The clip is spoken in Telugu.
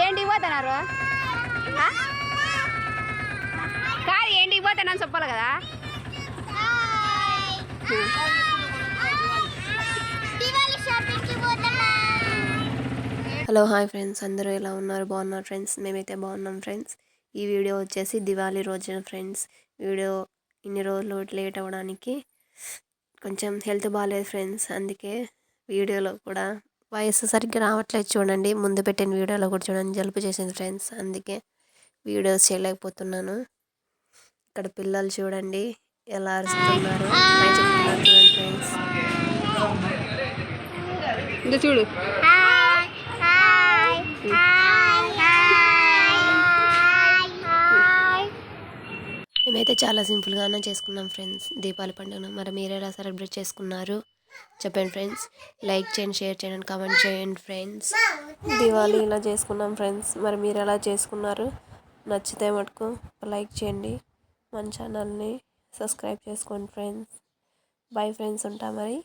ఏంటి పోతున్నారు కాదు ఏంటి పోతానని చెప్పాలి కదా. Hello hi friends. అందరూ ఎలా ఉన్నారు? బాగున్నారు ఫ్రెండ్స్? మేమైతే బాగున్నాం ఫ్రెండ్స్. ఈ వీడియో వచ్చేసి దివాళీ రోజున ఫ్రెండ్స్. వీడియో ఇన్ని రోజులు లేట్ అవ్వడానికి కొంచెం హెల్త్ బాగాలేదు ఫ్రెండ్స్. అందుకే వీడియోలో కూడా వయసు సరిగ్గా రావట్లేదు చూడండి. ముందు పెట్టిన వీడియోలో కూడా చూడండి. జలుబు చేసింది ఫ్రెండ్స్. అందుకే వీడియోస్ చేయలేకపోతున్నాను. ఇక్కడ పిల్లలు చూడండి. ఎలా అరుస్తున్నారు. ఫ్రెండ్స్ ఇంకా చూడు. Hi hi hi hi hi మేమైతే చాలా సింపుల్గానే చేసుకున్నాం ఫ్రెండ్స్. దీపావళి పండుగను. మరి మీరు ఎలా సెలబ్రేట్ చేసుకున్నారు? చెప్పండి ఫ్రెండ్స్. లైక్ చేయండి షేర్ చేయండి కామెంట్ చేయండి ఫ్రెండ్స్. దివాళీ ఇలా చేసుకున్నాం ఫ్రెండ్స్. మరి మీరు ఎలా చేసుకున్నారు? నచ్చితే మటుకు లైక్ చేయండి. మన ఛానల్ని సబ్స్క్రైబ్ చేసుకోండి ఫ్రెండ్స్. బై ఫ్రెండ్స్ ఉంటా మరి.